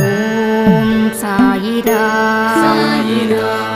ஓம் சாயிரா சாயிரா ஓம்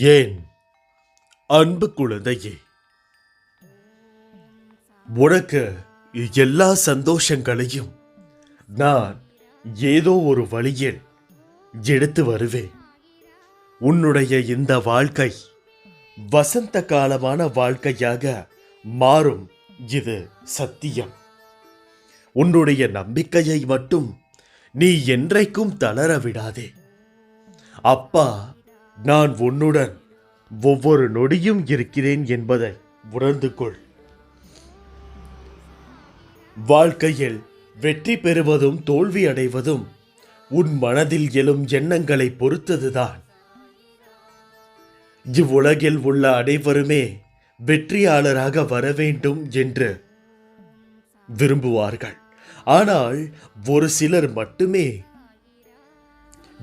ஏன் அன்பு குழந்தையே? உனக்கு எல்லா சந்தோஷங்களையும் நான் ஏதோ ஒரு வழியில் எடுத்து வருவேன். உன்னுடைய இந்த வாழ்க்கை வசந்த காலமான வாழ்க்கையாக மாறும். இது சத்தியம். உன்னுடைய நம்பிக்கையை மட்டும் நீ என்றைக்கும் தளர விடாதே. அப்பா நான் உன்னுடன் ஒவ்வொரு நொடியும் இருக்கிறேன் என்பதை உணர்ந்து கொள். வாழ்க்கையில் வெற்றி பெறுவதும் தோல்வி அடைவதும் உன் மனதில் எழும் எண்ணங்களை பொறுத்ததுதான். இவ்வுலகில் உள்ள அனைவருமே வெற்றியாளராக வர வேண்டும் என்று விரும்புவார்கள். ஆனால் ஒரு சிலர் மட்டுமே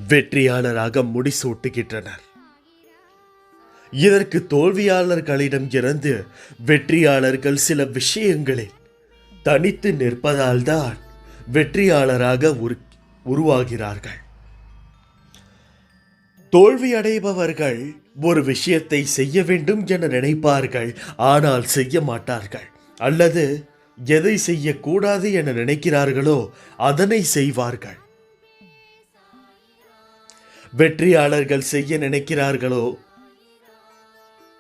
வெற்றியாளராக முடிசூட்டுகின்றனர். இதற்கு தோல்வியாளர்களிடம் இருந்து வெற்றியாளர்கள் சில விஷயங்களில் தனித்து நிற்பதால்தான் வெற்றியாளராக உரு- உருவாகிறார்கள். தோல்வியடைபவர்கள் ஒரு விஷயத்தை செய்ய வேண்டும் என நினைப்பார்கள் ஆனால் செய்ய மாட்டார்கள். அல்லது எதை செய்யக்கூடாது என நினைக்கிறார்களோ அதனை செய்வார்கள். வெற்றியாளர்கள் செய்ய நினைக்கிறார்களோ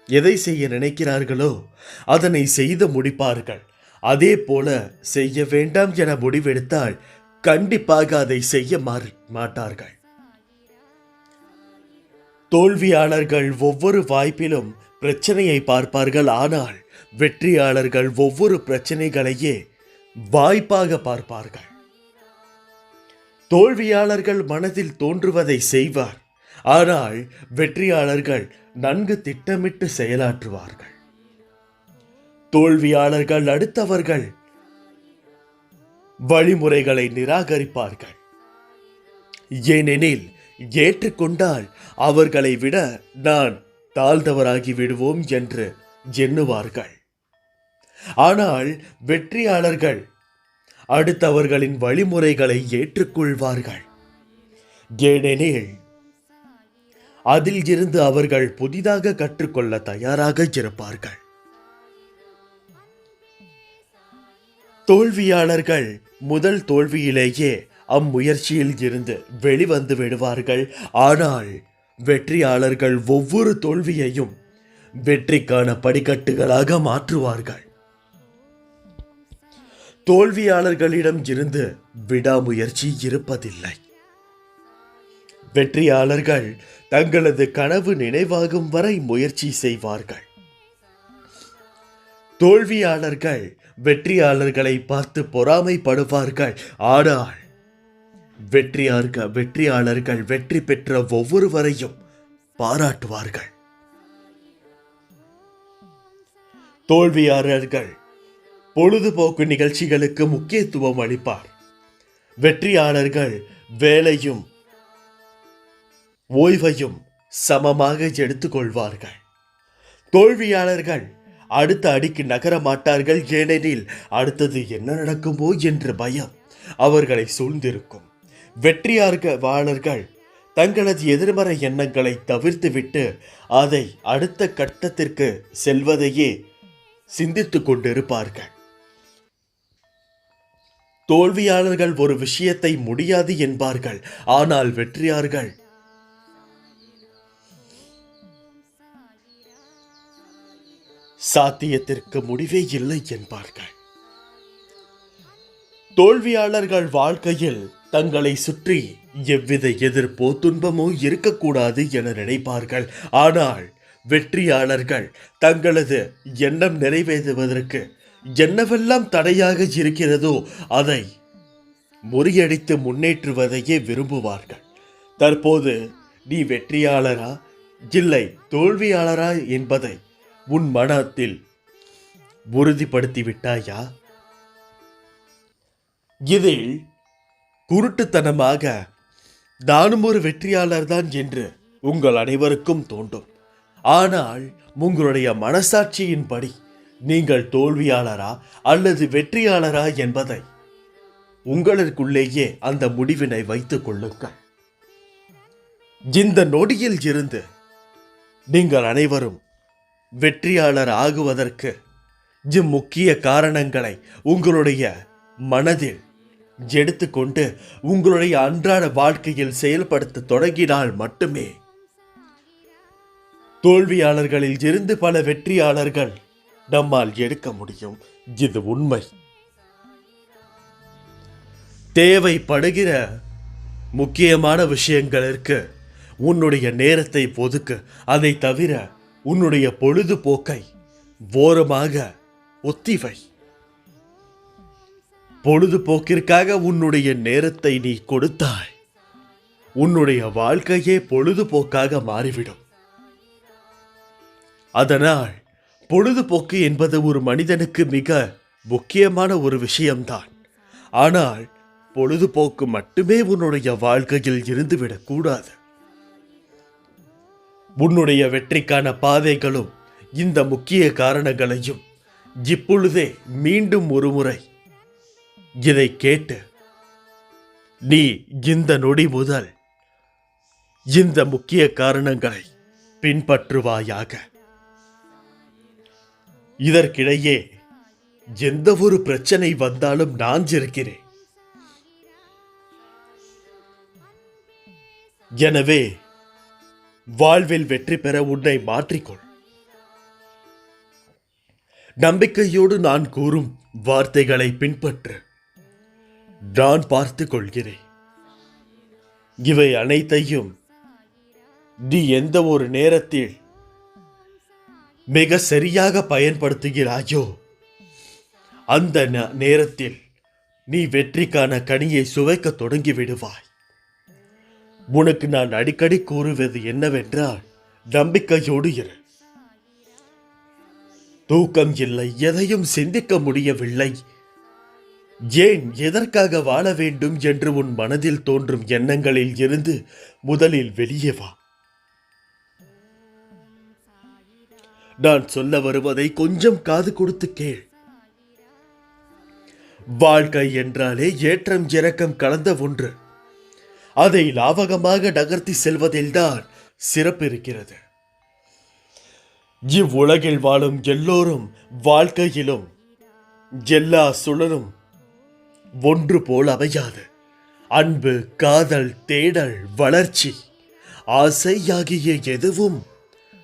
எதை செய்ய நினைக்கிறார்களோ அதனை செய்து முடிப்பார்கள். அதே போல செய்ய வேண்டாம் என முடிவெடுத்தால் கண்டிப்பாக அதை செய்ய மாட்டார்கள். தோல்வியாளர்கள் ஒவ்வொரு வாய்ப்பிலும் பிரச்சனையை பார்ப்பார்கள். ஆனால் வெற்றியாளர்கள் ஒவ்வொரு பிரச்சனைகளையே வாய்ப்பாக பார்ப்பார்கள். தோல்வியாளர்கள் மனதில் தோன்றுவதை செய்வார். ஆனால் வெற்றியாளர்கள் நன்கு திட்டமிட்டு செயலாற்றுவார்கள். தோல்வியாளர்கள் அடுத்தவர்கள் வழிமுறைகளை நிராகரிப்பார்கள். ஏனெனில் ஏற்றுக்கொண்டால் அவர்களை விட நான் தாழ்ந்தவராகி விடுவோம் என்று எண்ணுவார்கள். ஆனால் வெற்றியாளர்கள் அடுத்தவர்களின் வழிமுறைகளை ஏற்றுக்கொள்வார்கள். ஏனெனில் அதில் இருந்து அவர்கள் புதிதாக கற்றுக்கொள்ள தயாராக இருப்பார்கள். தோல்வியாளர்கள் முதல் தோல்வியிலேயே அம்முயற்சியில் இருந்து வெளிவந்து விடுவார்கள். ஆனால் வெற்றியாளர்கள் ஒவ்வொரு தோல்வியையும் வெற்றிக்கான படிக்கட்டுகளாக மாற்றுவார்கள். தோல்வியாளர்களிடம் இருந்து விடாமுயற்சி இருப்பதில்லை. வெற்றியாளர்கள் தங்களது கனவு நினைவாகும் வரை முயற்சி செய்வார்கள். தோல்வியாளர்கள் வெற்றியாளர்களை பார்த்து பொறாமைப்படுவார்கள். ஆனால் வெற்றியார்க வெற்றியாளர்கள் வெற்றி பெற்ற ஒவ்வொருவரையும் பாராட்டுவார்கள். தோல்வியாளர்கள் பொழுதுபோக்கு நிகழ்ச்சிகளுக்கு முக்கியத்துவம் அளிப்பார். வெற்றியாளர்கள் வேலையும் ஓய்வையும் சமமாக எடுத்துக்கொள்வார்கள். தோல்வியாளர்கள் அடுத்த அடிக்கு நகர மாட்டார்கள். ஏனெனில் அடுத்தது என்ன நடக்குமோ என்ற பயம் அவர்களை சூழ்ந்திருக்கும். வெற்றியாளர்கள் தங்களது எதிர்மறை எண்ணங்களை தவிர்த்துவிட்டு அதை அடுத்த கட்டத்திற்கு செல்வதையே சிந்தித்து கொண்டிருப்பார்கள். தோல்வியாளர்கள் ஒரு விஷயத்தை முடியாது என்பார்கள். ஆனால் வெற்றியார்கள் சாத்தியத்திற்கு முடிவே இல்லை என்பார்கள். தோல்வியாளர்கள் வாழ்க்கையில் தங்களை சுற்றி எவ்வித எதிர்ப்போ துன்பமோ இருக்கக்கூடாது என நினைப்பார்கள். ஆனால் வெற்றியாளர்கள் தங்களது எண்ணம் நிறைவேறுவதற்கு என்னவெல்லாம் தடையாக இருக்கிறதோ அதை முறியடித்து முன்னேற்றுவதையே விரும்புவார்கள். தற்போது நீ வெற்றியாளரா? இல்லை தோல்வியாளரா என்பதை உன் மனத்தில் உறுதிப்படுத்தி விட்டாயா இதில் குருட்டுத்தனமாக நானும் ஒரு வெற்றியாளர் தான் என்று உங்கள் அனைவருக்கும் தோன்றும். ஆனால் உங்களுடைய மனசாட்சியின்படி நீங்கள் தோல்வியாளரா அல்லது வெற்றியாளரா என்பதை உங்களுக்குள்ளேயே அந்த முடிவினை வைத்துக் கொள்ளுங்கள். இந்த நொடியில் இருந்து நீங்கள் அனைவரும் வெற்றியாளர் ஆகுவதற்கு இம்முக்கிய காரணங்களை உங்களுடைய மனதில் எடுத்துக்கொண்டு உங்களுடைய அன்றாட வாழ்க்கையில் செயல்படுத்த தொடங்கினால் மட்டுமே தோல்வியாளர்களில் இருந்து பல வெற்றியாளர்கள் நம்மால் எடுக்க முடியும். இது உண்மை. தேவைப்படுகிற முக்கியமான விஷயங்களுக்கு உன்னுடைய நேரத்தை ஒதுக்கு. அதை தவிர உன்னுடைய பொழுதுபோக்கை ஓரமாக ஒத்திவை. பொழுதுபோக்கிற்காக உன்னுடைய நேரத்தை நீ கொடுத்தாய். உன்னுடைய வாழ்க்கையே பொழுதுபோக்காக மாறிவிடும். அதனால் பொழுதுபோக்கு என்பது ஒரு மனிதனுக்கு மிக முக்கியமான ஒரு விஷயம்தான். ஆனால் பொழுதுபோக்கு மட்டுமே உன்னுடைய வாழ்க்கையில் இருந்துவிடக்கூடாது உன்னுடைய வெற்றிக்கான பாதைகளும் இந்த முக்கிய காரணங்களையும் இப்பொழுதே மீண்டும் ஒருமுறை இதை கேட்டு நீ இந்த நொடி முதல் இந்த முக்கிய காரணங்களை பின்பற்றுவாயாக. இதற்கிடையே எந்த ஒரு பிரச்சனை வந்தாலும் நான் இருக்கிறேன் எனவே வாழ்வில் வெற்றி பெற உன்னை மாற்றிக்கொள். நம்பிக்கையோடு நான் கூறும் வார்த்தைகளை பின்பற்று. நான் பார்த்து கொள்கிறேன். இவை அனைத்தையும் நீ எந்த ஒரு நேரத்தில் மிக சரியாக பயன்படுத்துகிறாயோ அந்த ந- நேரத்தில் நீ வெற்றிக்கான கனியை சுவைக்க தொடங்கி விடுவாய். உனக்கு நான் அடிக்கடி கூறுவது என்னவென்றால் நம்பிக்கையோடு இரு. தூக்கம் இல்லை எதையும் சிந்திக்க முடியவில்லை. ஏன் எதற்காக வாழ வேண்டும் என்று உன் மனதில் தோன்றும் எண்ணங்களில் இருந்து முதலில் வெளியே வா. நான் சொல்ல வருவதை கொஞ்சம் காது கொடுத்து கேள். வாழ்க்கை என்றாலே ஏற்றம் இறக்கம் கலந்த ஒன்று. அதை லாவகமாக நகர்த்தி செல்வதில்தான் சிறப்பு இருக்கிறது இவ்வுலகில் வாழும் எல்லோரும் வாழ்க்கையிலும் எல்லா சுழலும் ஒன்று போல் அமையாது. அன்பு காதல் தேடல் வளர்ச்சி ஆசை ஆகிய எதுவும்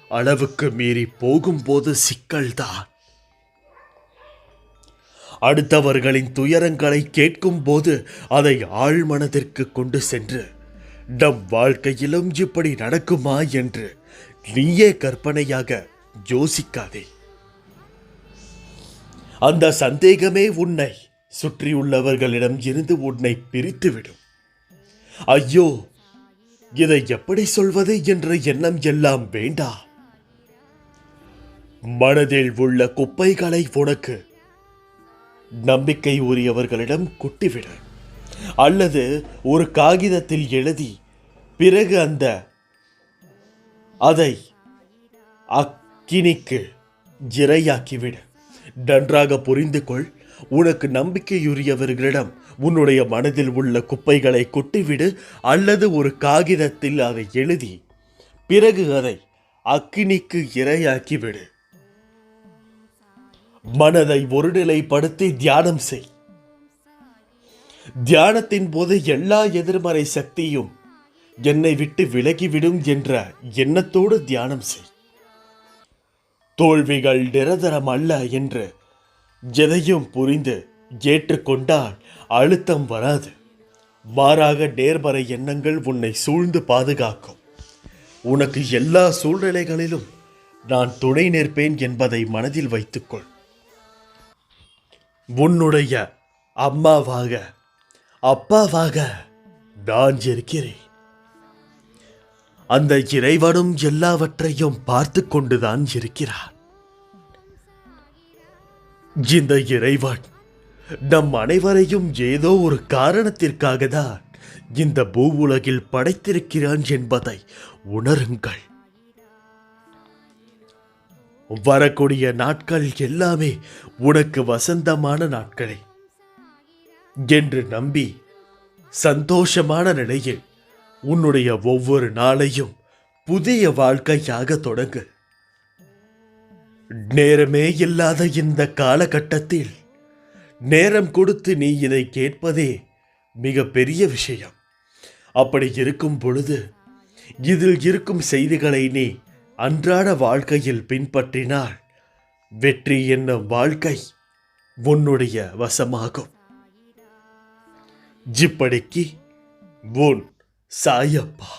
அளவுக்கு மீறி போகும்போது சிக்கல்தான். அடுத்தவர்களின் துயரங்களை கேட்கும்போது அதை ஆழ்மனதிற்கு கொண்டு சென்று நம் வாழ்க்கையிலும் இப்படி நடக்குமா? என்று நீயே கற்பனையாக யோசிக்காதே. அந்த சந்தேகமே உன்னை சுற்றியுள்ளவர்களிடம் இருந்து உன்னை பிரித்துவிடும். ஐயோ இதை எப்படி சொல்வது என்ற எண்ணம் எல்லாம் வேண்டாம் மனதில் உள்ள குப்பைகளை உனக்கு நம்பிக்கை உரியவர்களிடம் கொட்டிவிடு. அல்லது ஒரு காகிதத்தில் எழுதி பிறகு அந்த அதை அக்கினிக்கு ஜிரையாக்கிவிடு. நன்றாக புரிந்து கொள் உனக்கு நம்பிக்கையுரியவர்களிடம் உன்னுடைய மனதில் உள்ள குப்பைகளை கொட்டிவிடு அல்லது ஒரு காகிதத்தில் அதை எழுதி பிறகு அதை அக்கினிக்கு இரையாக்கிவிடு. மனதை ஒருநிலைப்படுத்தி தியானம் செய். தியானத்தின் போது எல்லா எதிர்மறை சக்தியும் என்னை விட்டு விலகிவிடும் என்ற எண்ணத்தோடு தியானம் செய். தோல்விகள் நிரந்தரம் அல்ல என்று எதையும் புரிந்து ஏற்றுக்கொண்டால் அழுத்தம் வராது. மாறாக நேர்மறை எண்ணங்கள் உன்னை சூழ்ந்து பாதுகாக்கும். உனக்கு எல்லா சூழ்நிலைகளிலும் நான் துணை நிற்பேன் என்பதை மனதில் வைத்துக்கொள். உன்னுடைய அம்மாவாக அப்பாவாக நான் இருக்கிறேன். அந்த இறைவனும் எல்லாவற்றையும் பார்த்து கொண்டுதான் இருக்கிறார் இந்த இறைவன் நம் அனைவரையும் ஏதோ ஒரு காரணத்திற்காக தான் இந்த பூவுலகில் படைத்திருக்கிறான் என்பதை உணருங்கள். வரக்கூடிய நாட்கள் எல்லாமே உனக்கு வசந்தமான நாட்களே என்று நம்பி சந்தோஷமான நிலையில் உன்னுடைய ஒவ்வொரு நாளையும் புதிய வாழ்க்கையாக தொடங்கு. நேரமே இல்லாத இந்த காலகட்டத்தில் நேரம் கொடுத்து நீ இதை கேட்பதே மிக பெரிய விஷயம். அப்படி இருக்கும் பொழுது இதில் இருக்கும் செய்திகளை நீ அன்றாட வாழ்க்கையில் பின்பற்றினால் வெற்றி என்னும் வாழ்க்கை உன்னுடைய வசமாகும். இப்படிக்கு உன் சாயப்பா.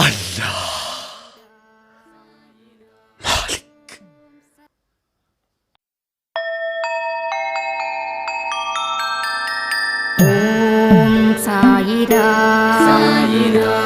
அல்லா. மாலிக். ஓம் சாயிரா சாயிரா ஓம் சாயிரா. சாயிரா.